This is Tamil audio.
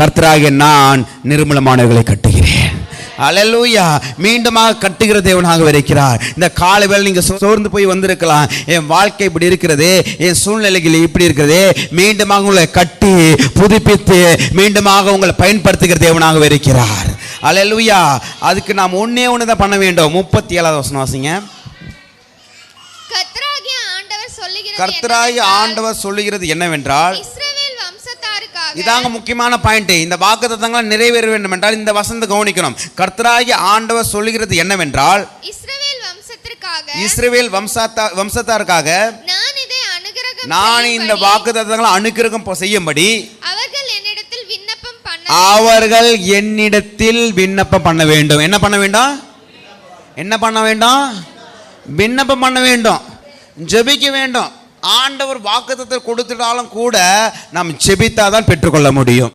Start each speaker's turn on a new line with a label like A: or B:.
A: கர்த்தராகிய நான் நிர்மலமானவர்களை கட்டுகிறேன். அலலூயா மீண்டுமாக கட்டுகிற தேவனாக இருக்கிறார். இந்த காலை வேளை நீங்க சோ- சோர்ந்து போய் வந்திருக்கலாம். என் வாழ்க்கை இப்படி இருக்கிறது என் சூழ்நிலைகள் இப்படி இருக்கிறது. மீண்டுமாக உங்களை கட்டி புதுப்பித்து மீண்டுமாக உங்களை பயன்படுத்துகிற தேவனாக இருக்கிறார். அலலூயா அதுக்கு நாம் ஒண்ணே ஒன்று தான் பண்ண வேண்டும். முப்பத்தி ஏழாவது வசனம் வாசிங்க.
B: கர்த்தராகிய ஆண்டவர் சொல்லுகிறது என்னவென்றால்,
A: இதாங்க முக்கியமான பாயிண்ட் இந்த வாக்குத்தத்தங்களை நிறைவேற வேண்டும் என்றால் இந்த வசந்த கவனிக்கணும். கர்த்தராகி ஆண்டவர் சொல்லுகிறது என்னவென்றால்
B: இஸ்ரவேல் வம்சத்திற்காக
A: இஸ்ரவேல் வம்சத்தா வம்சத்தாருக்காக
B: நான் இதை அனுகிரகம்
A: நான் இந்த
B: செய்யும்படி
A: வாக்குத்தத்தங்களை அனுக்கிரகம் செய்யும்படி
B: அவர்கள் என்னிடத்தில் விண்ணப்பம் பண்ண
A: அவர்கள் என்னிடத்தில் விண்ணப்பம் பண்ண வேண்டும். என்ன பண்ண வேண்டும்? என்ன பண்ண வேண்டும்? விண்ணப்பம் பண்ண வேண்டும். ஜெபிக்க வேண்டும். ஆண்டவர் வாக்குத்தத்தை கொடுத்துட்டாலும் கூட நாம் ஜெபித்தாதான் பெற்றுக்கொள்ள முடியும்.